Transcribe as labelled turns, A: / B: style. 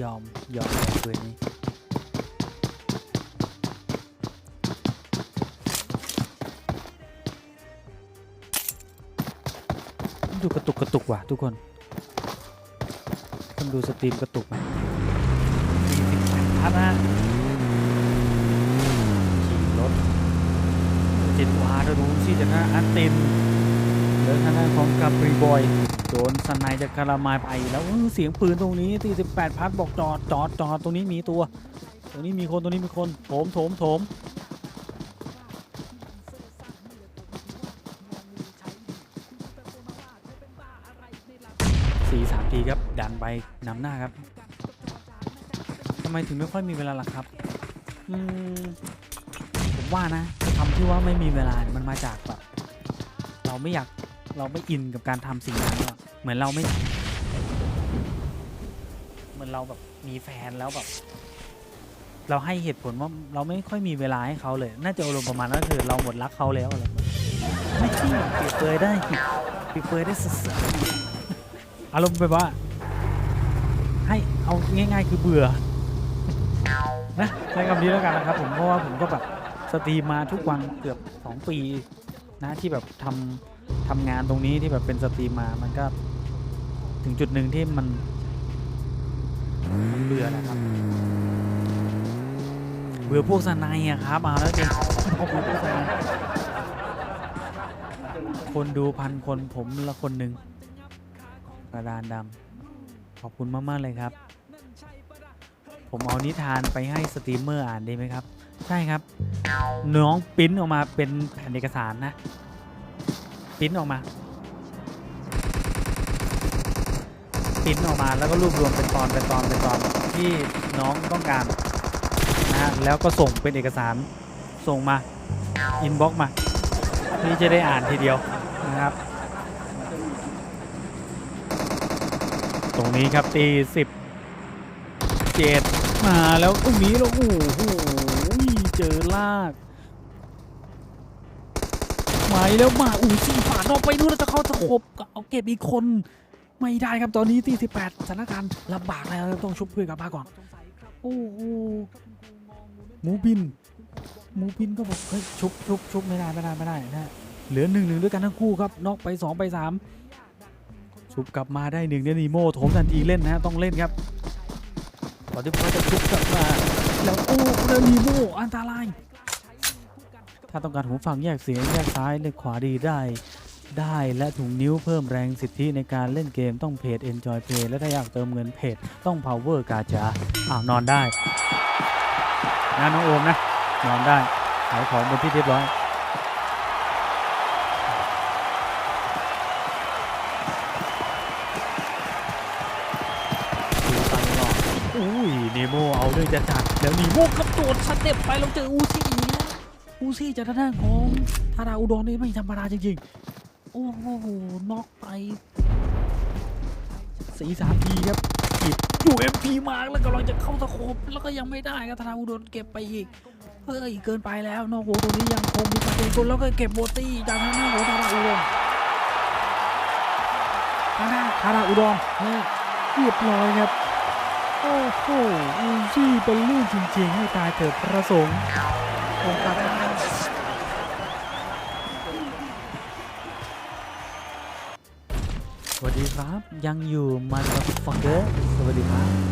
A: ยอม ยอมเลยปืนนี้ดูกระตุกกระตุกว่ะทุกคนคนดูสตรีมกระตุกไหมสี่สิบแปดพันะขี่รถเจ็ดวาร์ดูสิจะนะอันเต็ม เลือทางด้านของกาบรีบอยโดนสไนจากคารามายไปแล้วเสียงปืนตรงนี้48พัดบอกจอดจอดจอดตรงนี้มีตัว ตรงนี้มีคนตรงนี้มีคนโถมโถมโถมสี่สามทีครับดันไปนำหน้าครับทำไมถึงไม่ค่อยมีเวลาล่ะครับอืมผมว่านะคำที่ว่าไม่มีเวลามันมาจากแบบเราไม่อยาก เราไม่อินกับการทำสิ่งนั้นอะเหมือนเราไม่ เหมือนเราแบบมีแฟนแล้วแบบ เราให้เหตุผลว่าเราไม่ค่อยมีเวลาให้เขาเลย น่าจะอารมณ์ประมาณนั้นคือเราหมดรักเขาแล้วอะไรแบบนี้ไม่ใช่เปรียบเปยได้เปรียบเปยได้สุดอารมณ์แบบว่า ให้เอาง่ายๆคือเบื่อนะใช้คำนี้แล้วกันนะครับผมเพราะว่าผมก็แบบสตรีมมาทุกวันเกือบ 2 ปีนะที่แบบทำ ทำงานตรงนี้ที่แบบเป็นสตรีมมา มันก็ถึงจุดหนึ่งที่มันมันเบื่อนะครับ เบื่อพวกสนายอะครับเอาแล้วจริงพวกพวกสนายคนดูพันคนผมละคนหนึ่งกระดานดำขอบคุณมาก ๆ เลยครับ ผมเอานิทานไปให้สตรีมเมอร์อ่านได้ไหมครับ ใช่ครับ น้องปริ้นออกมาเป็นแผ่นเอกสารนะ ปิ้นออกมาปิ้นออกมาแล้วก็รวบรวมเป็นตอนเป็นตอนเป็นตอนที่น้องต้องการนะฮะแล้วก็ส่งเป็นเอกสารส่งมาอินบ็อกมาพี่จะได้อ่านทีเดียวนะครับ ตรงนี้ครับตีสิบเจ็ดมาแล้วตรงนี้แล้วโอ้โหเจอลาก มาแล้วมาอู้สี่ฝาดออกไปนู่นแล้วจะเข้าตะขบเอาเก็บอีกคน ไม่ได้ครับตอนนี้ที่18สถานการณ์ลำบากแล้วต้องชุบเพื่อนกลับมาก่อน โอ้โหหมูบินหมูบินก็บอกเฮ้ยชุบชุบชุบไม่ได้ไม่ได้ไม่ได้นะฮะเหลือหนึ่งหนึ่งด้วยกันทั้งคู่ครับนอกไปสองไปสามชุบกลับมาได้หนึ่งเดยนีโมโถมทันทีเล่นนะฮะต้องเล่นครับก่อนที่เขาจะชุบกลับมาแล้วโอ้เดนีโมอันตราย ถ้าต้องการหูฟังแยกเสียงแยกซ้ายเลือกขวาดีได้ ได้และถุงนิ้วเพิ่มแรงสิทธิในการเล่นเกมต้องเพจ Enjoy Play และถ้าอยากเติมเงินเพจต้อง Power กาจาอ้าวนอนได้นะน้องโอมนะนอนได้ขายของบนที่เรียบร้อยดูตลอดอุ้ยนีโมเอาเรื่องจะจัดแล้วนีโมกระโดดสเต็ปไปแล้วเจออูซี่ อูซี่จากทางด้านของทาราอุดรนี่ไม่ธรรมดาจริงๆ โอ้โหน็อกไปสี่สามทีครับผิดอยู่เอ็มพีมาแล้วกำลังจะเข้าตะโขบแล้วก็ยังไม่ได้ครับธนาอุดรเก็บไปอีกเฮ้ยเกินไปแล้วนอกโหตรงนี้ยังคงมีประเด็นคนแล้วก็เก็บโบตี้จากทางหน้าของธนาอุดรทางหน้าธนาอุดรนี่เรียบร้อยครับโอ้โหอูซี่เป็นลื่นจริงๆให้ตายเถิดประสงค์ องค์การสวัสดีครับ ยังอยู่มาสักฟังเกอร์สวัสดีครับ